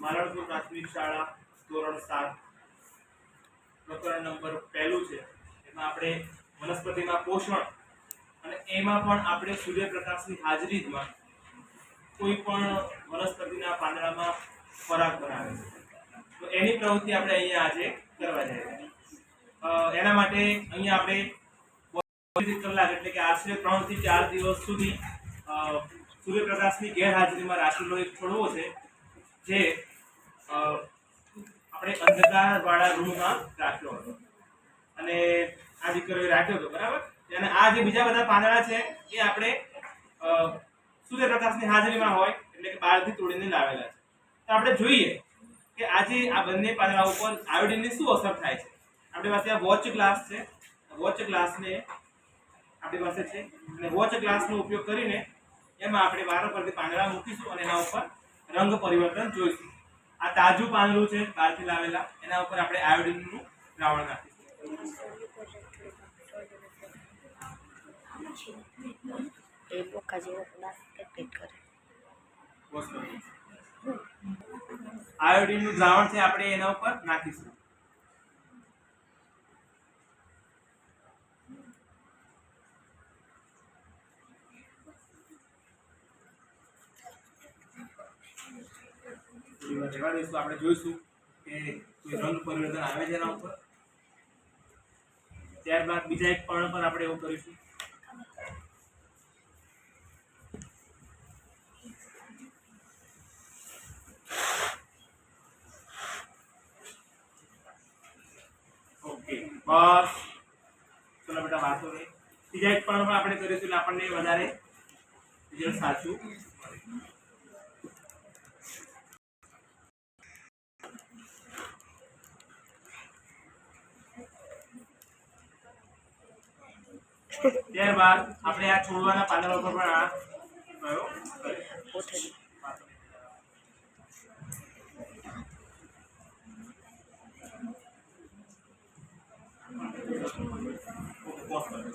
માલણપુર પ્રાથમિક શાળા ધોરણ સાત પ્રકરણ નંબર પહેલું છે. એમાં આપણે વનસ્પતિમાં પોષણ અને એમાં પણ આપણે સૂર્યપ્રકાશની હાજરીમાં કોઈ પણ વનસ્પતિના પાંદડામાં ખોરાક બનાવે છે. તો એની પ્રવૃત્તિ આપણે અહીંયા આજે કરવા જઈ રહ્યા છીએ. અ, એના માટે અહીંયા આપણે કલાક એટલે કે આશરે ત્રણથી ચાર દિવસ સુધી સૂર્યપ્રકાશની ગેરહાજરીમાં રાખેલો એક છોડવો છે. જે આપણે અંધકારવાળા રૂમમાં રાખ્યો હતો. અને આ દીકરીએ રાખ્યો હતો, બરાબર? અને આ જે બીજા બધા પાંદડા છે, એ આપણે સૂર્યપ્રકાશની હાજરીમાં હોય, એટલે કે બહારથી તોડીને લાવેલા છે. તો આપણે જોઈએ કે આજે આ બંને પાંદડા ઉપર આયોડિનની શું અસર થાય છે? આપણી પાસે આ વોચ ગ્લાસ છે. વોચ ગ્લાસને આપણી પાસે છે. અને વોચ ગ્લાસનો ઉપયોગ કરીને એમાં આપણે વારો પરથી પાંદડા મૂકીશું અને એના ઉપર રંગ પરિવર્તન જોઈશું. આ તાજું પાંદડું છે બહારથી લાવેલા. એના ઉપર આપણે આયોડિનનું દ્રાવણ નાખીશું. આયોડિનનું દ્રાવણ છે આપણે એના ઉપર નાખીશું. રહેવા દઈશું આપણે જોઈશું કે કોઈ રંગ પરિવર્તન આવે છે એના ઉપર. ત્યારબાદ બીજા એક પર્ણ પર આપણે એવું કરીશું. બસ. ચલો બેટા વાતો નહીં. બીજા એક પણ આપણે કરીશું એટલે આપણને વધારે રિઝલ્ટ સાચું. ત્યારબાદ આપણે આ છોડવાના પાંદડા ઉપર પણ આ પ્રયોગ કરીશું. કોથળી ઓકે, pause કરો.